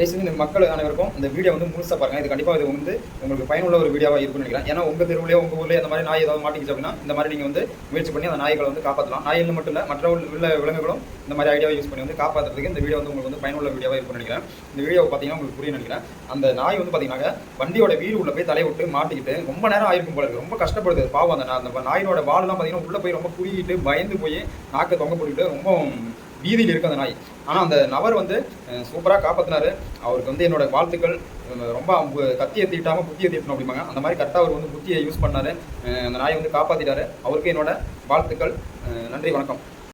தயவுசெய்து இந்த மக்கள் அனைவருக்கும் இந்த வீடியோ வந்து முழுசாக பாருங்கள் இது கண்டிப்பாக இது வந்து உங்களுக்கு பயனுள்ள ஒரு வீடியோவாக இருக்கும்னு நினைக்கிறேன். ஏன்னா உங்கள் தெருவிலே உங்கள் ஊர்லேயே அந்த மாதிரி நாய் ஏதாவது மாட்டிக்கிச்சு அப்படின்னா இந்த மாதிரி நீங்கள் வந்து முயற்சி பண்ணி அந்த நாய்களை வந்து காப்பாற்றலாம் நாயில் மட்டும் இல்லை மற்ற உள்ள விலங்குகளும் இந்த மாதிரி ஐடியாவை யூஸ் பண்ணி வந்து காப்பாற்றுறதுக்கு இந்த வீடியோ வந்து உங்களுக்கு வந்து பயனுள்ள வீடியோவாக இருக்கும்னு நினைக்கிறேன். இந்த வீடியோ பார்த்தீங்கன்னா உங்களுக்கு புரிய நினைக்கிறேன். அந்த நாய் வந்து பார்த்தீங்கன்னா வண்டியோட வீடு உள்ள போய் தலையை விட்டு மாட்டிக்கிட்டு ரொம்ப நேரம் ஆயிருக்கும் போல இருக்குது ரொம்ப கஷ்டப்படுது. பாவம் அந்த நாய். அந்த நாயினோட வாலெல்லாம் பார்த்தீங்கன்னா உள்ளே போய் ரொம்ப குறுகிட்டு பயந்து போய் நாக்கை தொங்க போட்டுக்கிட்டு ரொம்ப வீதியில் இருக்கு அந்த நாய். ஆனால் அந்த நபர் வந்து சூப்பராக காப்பாற்றினாரு அவருக்கு வந்து என்னோட வாழ்த்துக்கள். ரொம்ப அவங்க கத்தியை தீட்டாமல் புத்தியை தீட்டணும் அப்படிம்பாங்க. அந்த மாதிரி கரெக்டாக அவர் வந்து புத்தியை யூஸ் பண்ணாரு. அந்த நாயை வந்து காப்பாற்றிட்டாரு அவருக்கு என்னோட வாழ்த்துக்கள். நன்றி வணக்கம்.